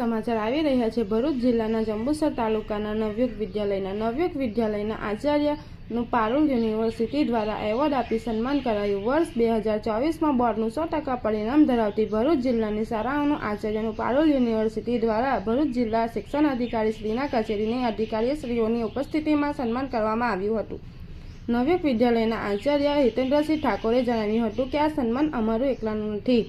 સમાચાર આવી રહ્યા છે. ભરૂચ જિલ્લાના જંબુસર તાલુકાના નવયુગ વિદ્યાલયના નવયુગ વિદ્યાલયના આચાર્યનું પારુલ યુનિવર્સિટી દ્વારા એવોર્ડ આપી સન્માન કરાયું. વર્ષ બે હજાર ચોવીસમાં બોર્ડનું સો ટકા પરિણામ ધરાવતી ભરૂચ જિલ્લાની શાળાઓનું આચાર્યનું પારુલ યુનિવર્સિટી દ્વારા ભરૂચ જિલ્લા શિક્ષણ અધિકારી શ્રીના કચેરીની અધિકારીશ્રીઓની ઉપસ્થિતિમાં સન્માન કરવામાં આવ્યું હતું. નવયુગ વિદ્યાલયના આચાર્ય હિતેન્દ્રસિંહ ઠાકોરે જણાવ્યું હતું કે આ સન્માન અમારું એકલાનું નથી.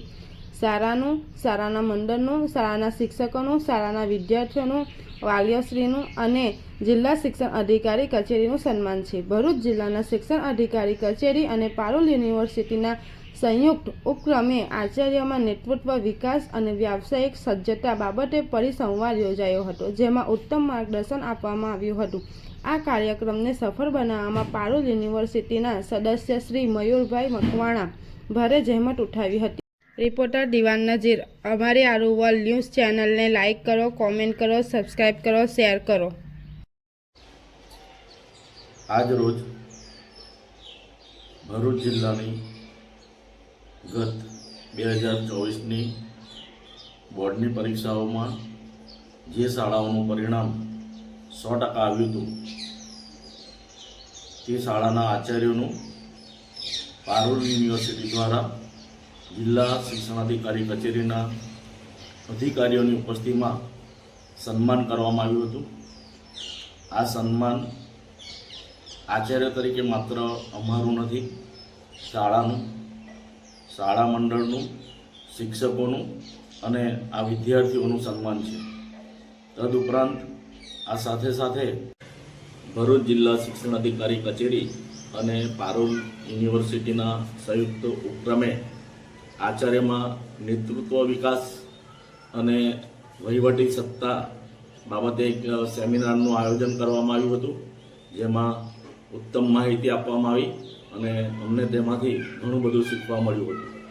શાળાનું, શાળાના મંડળનું, શાળાના શિક્ષકોનું, શાળાના વિદ્યાર્થીઓનું, વાલીઓશ્રીનું અને જિલ્લા શિક્ષણ અધિકારી કચેરીનું સન્માન છે. ભરૂચ જિલ્લાના શિક્ષણ અધિકારી કચેરી અને પારુલ યુનિવર્સિટીના સંયુક્ત ઉપક્રમે આચાર્યમાં નેતૃત્વ, વિકાસ અને વ્યાવસાયિક સજ્જતા બાબતે પરિસંવાદ યોજાયો હતો, જેમાં ઉત્તમ માર્ગદર્શન આપવામાં આવ્યું હતું. આ કાર્યક્રમને સફળ બનાવવામાં પારુલ યુનિવર્સિટીના સદસ્ય શ્રી મયુરભાઈ મકવાણા ભારે જહેમત ઉઠાવી હતી. રિપોર્ટર દિવાન નજીર. અમારી આરુવલ ન્યૂઝ ચેનલને લાઇક કરો, કોમેન્ટ કરો, સબસ્ક્રાઇબ કરો, શેર કરો. આજ રોજ ભરૂચ જિલ્લાની ગત બે હજાર ચોવીસની બોર્ડની પરીક્ષાઓમાં જે શાળાઓનું પરિણામ સો ટકા આવ્યું હતું, તે શાળાના આચાર્યોનું પારુલ યુનિવર્સિટી દ્વારા જિલ્લા શિક્ષણાધિકારી કચેરીના અધિકારીઓની ઉપસ્થિતિમાં સન્માન કરવામાં આવ્યું હતું. આ સન્માન આચાર્ય તરીકે માત્ર અમારું નથી, શાળાનું, શાળા મંડળનું, શિક્ષકોનું અને આ વિદ્યાર્થીઓનું સન્માન છે. તદુપરાંત આ સાથે સાથે ભરૂચ જિલ્લા શિક્ષણ અધિકારી કચેરી અને પારોલ યુનિવર્સિટીના સંયુક્ત ઉપક્રમે આચાર્યમાં નેતૃત્વ વિકાસ અને વહીવટી સત્તા બાબતે એક સેમિનારનું આયોજન કરવામાં આવ્યું હતું, જેમાં ઉત્તમ માહિતી આપવામાં આવી અને અમને તેમાંથી ઘણું બધું શીખવા મળ્યું હતું.